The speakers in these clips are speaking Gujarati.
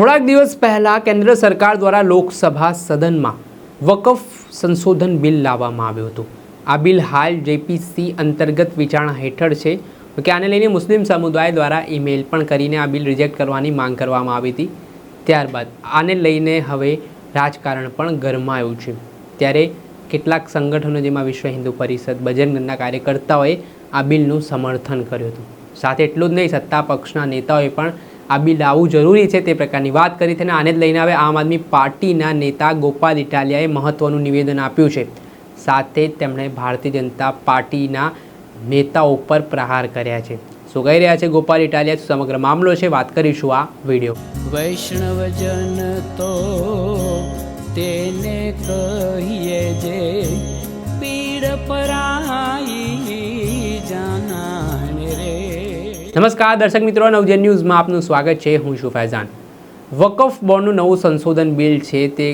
થોડાક દિવસ પહેલાં કેન્દ્ર સરકાર દ્વારા લોકસભા સદનમાં વકફ સંશોધન બિલ લાવવામાં આવ્યું હતું. આ બિલ હાલ જેપીસી અંતર્ગત વિચારણા હેઠળ છે. કે આને લઈને મુસ્લિમ સમુદાય દ્વારા ઈમેલ પણ કરીને આ બિલ રિજેક્ટ કરવાની માંગ કરવામાં આવી હતી. ત્યારબાદ આને લઈને હવે રાજકારણ પણ ગરમાયું છે. ત્યારે કેટલાક સંગઠનો જેમાં વિશ્વ હિન્દુ પરિષદ બજરંગના કાર્યકર્તાઓએ આ બિલનું સમર્થન કર્યું હતું. સાથે એટલું જ નહીં, સત્તા પક્ષના નેતાઓએ પણ આ બિલ લાવવું જરૂરી છે તે પ્રકારની વાત કરી તેને આને જ લઈને હવે આમ આદમી પાર્ટીના નેતા ગોપાલ ઇટાલિયાએ મહત્વનું નિવેદન આપ્યું છે. સાથે તેમણે ભારતીય જનતા પાર્ટીના નેતાઓ પર પ્રહાર કર્યા છે. શું કહી રહ્યા છે ગોપાલ ઇટાલિયા? સમગ્ર મામલો છે? વાત કરીશું આ વીડિયો. વૈષ્ણવજન તો તેને કહીએ જે પીડ પરાઈ નમસ્કાર, દર્શક મિત્રો, નવજન ન્યૂઝમાં આપનું સ્વાગત છે. હું છું ફૈઝાન. વકફ બોર્ડનું નવું સંશોધન બિલ છે તે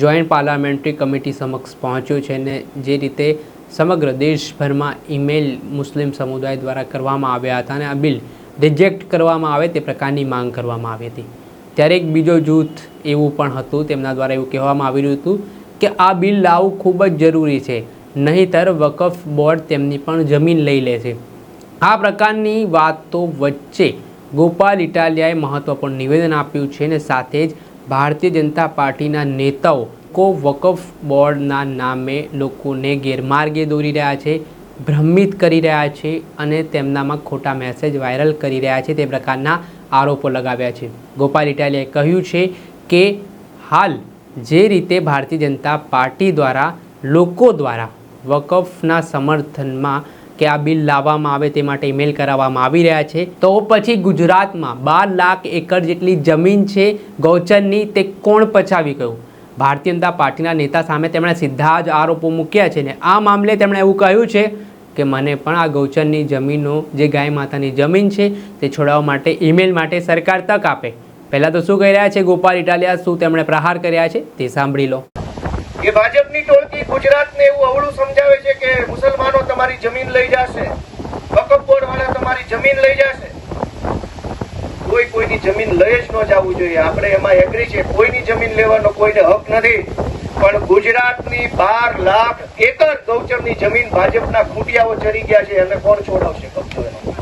જોઈન્ટ પાર્લામેન્ટરી કમિટી સમક્ષ પહોંચ્યું છે અને જે રીતે સમગ્ર દેશભરમાં ઈમેલ મુસ્લિમ સમુદાય દ્વારા કરવામાં આવ્યા હતા અને આ બિલ રિજેક્ટ કરવામાં આવે તે પ્રકારની માંગ કરવામાં આવી હતી. ત્યારે એક બીજો જૂથ એવું પણ હતું, તેમના દ્વારા એવું કહેવામાં આવી રહ્યું હતું કે આ બિલ લાવવું ખૂબ જ જરૂરી છે, નહીંતર વકફ બોર્ડ તેમની પણ જમીન લઈ લે છે. આ પ્રકારની વાતો વચ્ચે ગોપાલ ઇટાલિયાએ મહત્વપૂર્ણ નિવેદન આપ્યું છે અને સાથે જ ભારતીય જનતા પાર્ટીના નેતાઓ કો વકફ બોર્ડના નામે લોકોને ગેરમાર્ગે દોરી રહ્યા છે, ભ્રમિત કરી રહ્યા છે અને તેમનામાં ખોટા મેસેજ વાયરલ કરી રહ્યા છે તે પ્રકારના આરોપો લગાવ્યા છે. ગોપાલ ઇટાલિયાએ કહ્યું છે કે હાલ જે રીતે ભારતીય જનતા પાર્ટી દ્વારા લોકો દ્વારા વકફના સમર્થનમાં કે આ બિલ લાવવામાં આવે તે માટે ઈમેલ કરાવવામાં આવી રહ્યા છે. તો પછી ગુજરાતમાં બાર લાખ એકર જેટલી જમીન છે ગૌચરની તે કોણ પછાવી ગયું? ભારતીય જનતા પાર્ટીના નેતા સામે તેમણે સીધા જ આરોપો મૂક્યા છે ને આ મામલે તેમણે એવું કહ્યું છે કે મને પણ આ ગૌચરની જમીનો, જે ગાય માતાની જમીન છે તે છોડાવવા માટે ઈમેલ માટે સરકાર તક આપે. પહેલાં તો શું કહી રહ્યા છે ગોપાલ ઇટાલિયા? શું તેમણે પ્રહાર કર્યા છે? તે સાંભળી લો. કે ભાજપની ટોળકી ગુજરાતને એવું અવળું સમજાવે છે કે મુસલમાનો તમારી જમીન લઈ જશે. વકફ વાળા તમારી જમીન લઈ જશે. કોઈ કોઈની જમીન લઈ જ ન જવું જોઈએ. આપણે એમાં એગ્રી છે કોઈની જમીન લેવાનો કોઈને હક નથી. પણ ગુજરાતની બાર લાખ એકર ગૌચરની જમીન ભાજપના ખૂટિયાઓ ચડી ગયા છે. અને કોણ છોડાવશે કબજો એનો?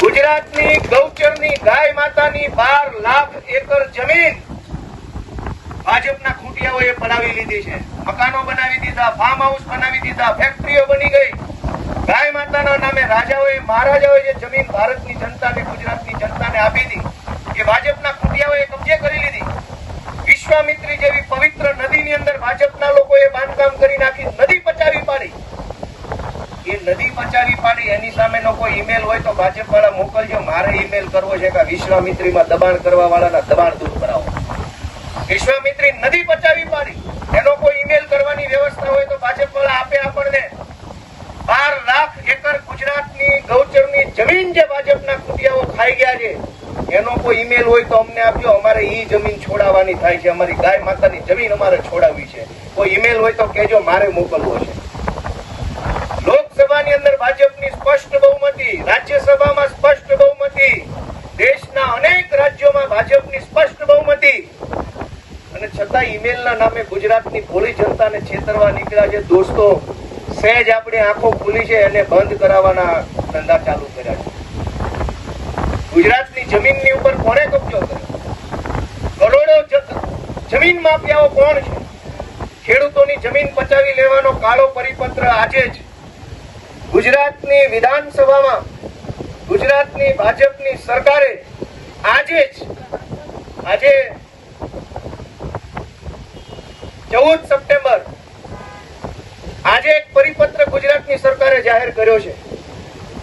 ગુજરાતની ગૌચરની ગાય માતાની બાર લાખ એકર જમીન ભાજપના ખૂટિયાઓએ બનાવી લીધી છે. મકાનો બનાવી દીધા ફાર્મ હાઉસ બનાવી દીધા ફેક્ટરીઓ બની ગઈ. ગાય માતાના નામે રાજાઓએ, મહારાજાઓએ જે જમીન ભારતની જનતાને, ગુજરાતની જનતાને આપી હતી, એ ભાજપના ખૂંટિયાઓએ કબજે કરી લીધી. વિશ્વામિત્રી જેવી પવિત્ર નદીની અંદર ભાજપના લોકોએ બાંધકામ કરી નાખી, નદી પચાવી પાડી. એ નદી પચાવી પાડી, એની સામેનો કોઈ ઈમેલ હોય તો ભાજપ વાળા મોકલજો, મારે ઈમેલ કરવો છે કે વિશ્વામિત્રીમાં દબાણ કરવા વાળાના દબાણ દૂર વિશ્વામિત્રી નદી પચાવી પાડી. એનો કોઈ ઈમેલ કરવાની વ્યવસ્થા હોય તો ભાજપ વાળા આપે આપણને. બાર લાખ એકર ગુજરાતની ગૌચરની જમીન જે ભાજપના કુટિયાઓ ખાઈ ગયા છે, એનો કોઈ ઈમેલ હોય તો અમને આપજો. અમારે ઈ જમીન છોડાવવાની થાય છે. અમારી ગાય માતાની જમીન અમારે છોડાવવી છે. કોઈ ઈમેલ હોય તો કેજો મારે મોકલવો છે. લોકસભાની અંદર ભાજપની સ્પષ્ટ બહુમતી, રાજ્યસભામાં સ્પષ્ટ બહુમતી, દેશના અનેક રાજ્યોમાં ભાજપની સ્પષ્ટ બહુમતી. છતાં ઈમેલના નામે ગુજરાતની ભોળી જનતાને છેતરવા નીકળ્યા છે. દોસ્તો, સહેજ આપણે આંખો ખુલી છે અને બંધ કરાવવાના ધંધા ચાલુ કર્યા છે. ગુજરાતની જમીનની ઉપર કોણે કબજો કર્યો? કરોડો જમીન માફિયાઓ કોણ છે? ખેડૂતોની જમીન પચાવી લેવાનો કાળો પરિપત્ર આજે જ ગુજરાતની વિધાનસભામાં, ગુજરાતની ભાજપની સરકારે આજે જ, આજે ચૌદ સપ્ટેમ્બર આજે એક પરિપત્ર ગુજરાતની સરકારે જાહેર કર્યો છે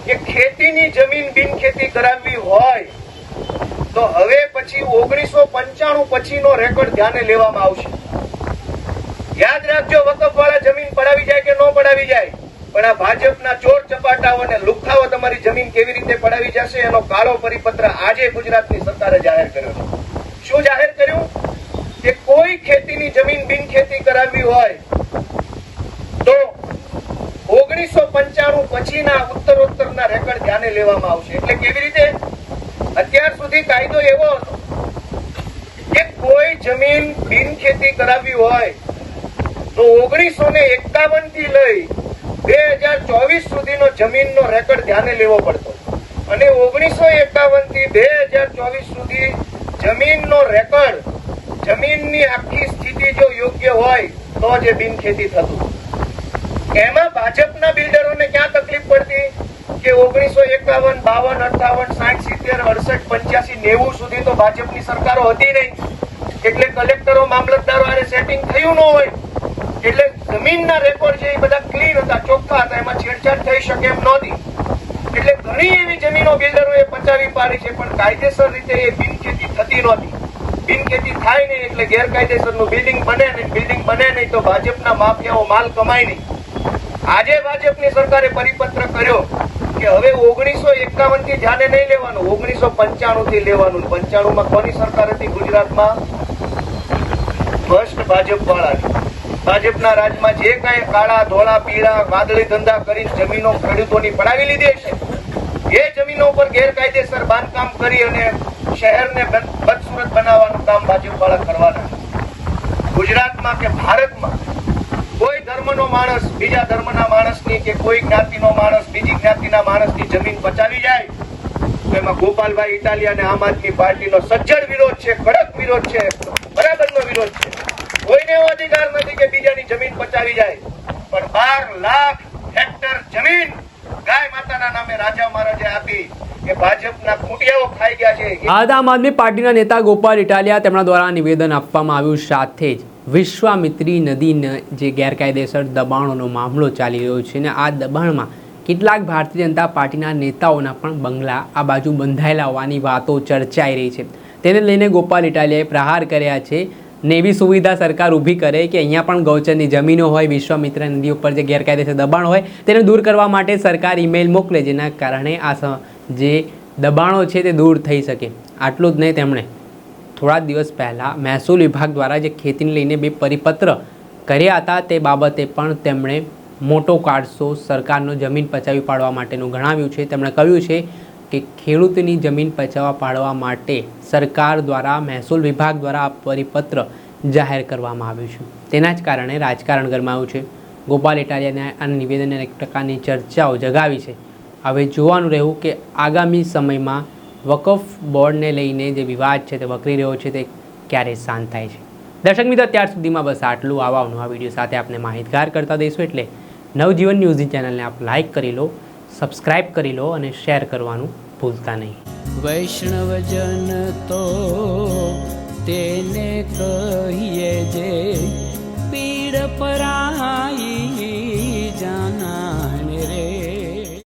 કે ખેતીની જમીન બિનખેતી કરાવવી હોય તો હવે પછી ઓગણીસો પંચાણું પછીનો રેકોર્ડ ધ્યાને લેવામાં આવશે. યાદ રાખજો વકફ વાળા જમીન પડાવી જાય કે ન પડાવી જાય? પણ આ ભાજપના ચોર ચપાટાઓ અને લુખાઓ તમારી જમીન કેવી રીતે પડાવી જશે એનો કાળો પરિપત્ર આજે ગુજરાતની સરકારે જાહેર કર્યો છે. શું જાહેર ખેતીની જમીન બિનખેતી કરાવવી હોય તો ઓગણીસો પંચાણું પછીના ઉત્તરોત્તરના રેકોર્ડ ધ્યાને લેવામાં આવશે. એટલે કેવી રીતે? અત્યાર સુધી કાયદો એવો હતો જમીન બિનખેતી કરાવી હોય તો ઓગણીસો ને એકાવનથી લઈ બે હજાર ચોવીસ સુધીનો જમીનનો રેકોર્ડ ધ્યાને લેવો પડતો. અને ઓગણીસો એકાવનથી બે હજાર ચોવીસ સુધી જમીનનો રેકોર્ડ જમીનની આખી સ્થિતિ જો યોગ્ય હોય, તો જ એ બિનખેતી થતું. એમાં ભાજપના બિલ્ડરોને ક્યાં તકલીફ પડતી? કે ઓગણીસો એકાવન, બાવન અઠાવન સાઠ, સિત્તેર, અડસઠ, પંચ્યાસી, નેવું સુધી તો ભાજપની સરકારો હતી નહીં. એટલે કલેક્ટરો, મામલતદારો આને સેટિંગ થયું ન હોય. એટલે જમીનના રેકોર્ડ એ બધા ક્લીન હતા, ચોખ્ખા હતા, એમાં છેડછાડ થઈ શકે એમ નહોતી. એટલે ઘણી એવી જમીનો બિલ્ડરોએ પચાવી પાડી છે, પણ કાયદેસર રીતે એ બિનખેતી થતી નહોતી. બિનખેતી થાય નહીં એટલે ગેરકાયદેસરનું બિલ્ડિંગ બને નહીં. બિલ્ડિંગ બને નહીં તો ભાજપના માફિયાઓ માલ કમાય નહીં. આજે ભાજપની સરકારે પરિપત્ર કર્યો કે હવે ઓગણીસો એકાવનથી ધ્યાને નહીં લેવાનું, ઓગણીસો પંચાણું થી લેવાનું. પંચાણું માં કોની સરકાર હતી ગુજરાતમાં? ફર્સ્ટ ભાજપ વાળાની ભાજપના રાજમાં જે કઈ કાળા, ધોળા, પીળા, વાદળી ધંધા કરી જમીનો ખેડૂતોની પડાવી લીધી છે એ જમીનો ઉપર ગેરકાયદેસર બાંધકામ કરી અને શહેરને બદસુરત બનાવવાનું કામ ભાજપ વાળા કરવાના ગુજરાતમાં કે ભારતમાં કોઈ ધર્મનો માણસ બીજા ધર્મના માણસની કે કોઈ જ્ઞાતિનો માણસ બીજી જ્ઞાતિના માણસની જમીન બચાવી જાય એમાં ગોપાલભાઈ ઇટાલિયા અને આમ આદમી પાર્ટીનો સજ્જડ વિરોધ છે, કડક વિરોધ છે, બરાબરનો વિરોધ છે. કોઈને એવો અધિકાર નથી કે બીજાની જમીન બચાવી જાય. પણ બાર લાખ હેક્ટર જમીન ગાય માતાના નામે રાજા મહારાજે આપી આમ આદમી પાર્ટીના નેતા ગોપાલ ઇટાલિયા તેમના દ્વારા નિવેદન આપવામાં આવ્યું સાથે જ વિશ્વામિત્રી નદીને જે ગેરકાયદેસર દબાણોનો મામલો ચાલી રહ્યો છે અને આ દબાણમાં કેટલાક ભારતીય જનતા પાર્ટીના નેતાઓના પણ બંગલા આ બાજુ બંધાયેલા હોવાની વાતો ચર્ચાઈ રહી છે. તેને લઈને ગોપાલ ઇટાલિયાએ પ્રહાર કર્યા છે ને એવી સુવિધા સરકાર ઊભી કરે કે અહીંયા પણ ગૌચરની જમીનો હોય, વિશ્વામિત્ર નદી ઉપર જે ગેરકાયદેસર દબાણ હોય તેને દૂર કરવા માટે સરકાર ઈમેલ મોકલે જેના કારણે આ જે દબાણો છે તે દૂર થઈ શકે. આટલું જ નહીં તેમણે થોડા દિવસ પહેલાં મહેસૂલ વિભાગ દ્વારા જે ખેતીને લઈને બે પરિપત્ર કર્યા હતા તે બાબતે પણ તેમણે મોટો કાઢસો સરકારનો જમીન પચાવી પાડવા માટેનું ગણાવ્યું છે. તેમણે કહ્યું છે કે ખેડૂતની જમીન પચાવવા પાડવા માટે સરકાર દ્વારા, મહેસૂલ વિભાગ દ્વારા પરિપત્ર જાહેર કરવામાં આવ્યું છે. તેના જ કારણે રાજકારણ ગરમાયું છે. ગોપાલ ઇટાલિયાને આ નિવેદનને એક પ્રકારની ચર્ચાઓ જગાવી છે. હવે જોવાનું રહ્યું કે આગામી સમયમાં વકફ બોર્ડને લઈને જે વિવાદ છે તે વકરી રહ્યો છે તે ક્યારે શાંત થાય છે. દર્શક મિત્રો અત્યાર સુધીમાં બસ આટલું. આવા નવા વીડિયો સાથે આપણે માહિતગાર કરતા દઈશું એટલે નવજીવન ન્યૂઝની ચેનલને આપ લાઇક કરી લો સબસ્ક્રાઈબ કરી લો અને શેર કરવાનું ભૂલતા નહીં. વૈષ્ણવજન તો તેને કહીએ જે પીડ પરાઈ